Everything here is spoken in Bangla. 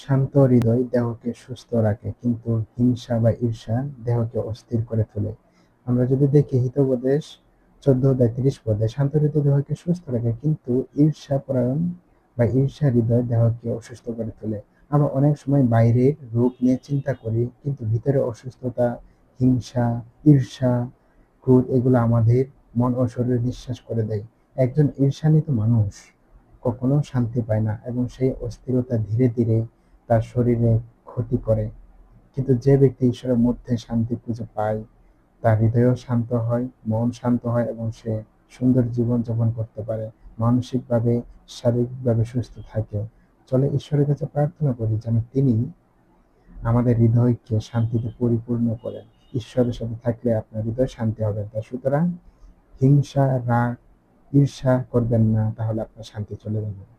শান্ত হৃদয় দেহকে সুস্থ রাখে, কিন্তু হিংসা বা ঈর্ষা দেহকে অস্থির করে তোলে। আমরা যদি দেখি হিতোপদেশ, চোদ্দ অধ্যায়, তিরিশ পদে শান্ত হৃদয় দেহকে সুস্থ রাখে, কিন্তু ঈর্ষা পরায়ণ বা ঈর্ষা হৃদয় দেহকে অসুস্থ করে তোলে। আমরা অনেক সময় বাইরের রূপ নিয়ে চিন্তা করি, কিন্তু ভিতরে অসুস্থতা, হিংসা, ঈর্ষা, ক্রোধ, এগুলো আমাদের মন ও শরীরে নিঃশ্বাস করে দেয়। একজন ঈর্ষান্বিত মানুষ কখনো শান্তি পায় না এবং সেই অস্থিরতা ধীরে ধীরে তার শরীরে ক্ষতি করে। কিন্তু যে ব্যক্তি ঈশ্বরের মধ্যে শান্তি খুঁজে পায়, তার হৃদয়ও শান্ত হয়, মন শান্ত হয় এবং সে সুন্দর জীবন যাপন করতে পারে, মানসিকভাবে, শারীরিকভাবে সুস্থ থাকে। চলে ঈশ্বরের কাছে প্রার্থনা করি যেন তিনি আমাদের হৃদয়কে শান্তিতে পরিপূর্ণ করেন। ঈশ্বরের সাথে থাকলে আপনার হৃদয় শান্তি হবে তা সুতরাং হিংসা, রাগ, ঈর্ষা করবেন না, তাহলে আপনার শান্তি চলে যাবে।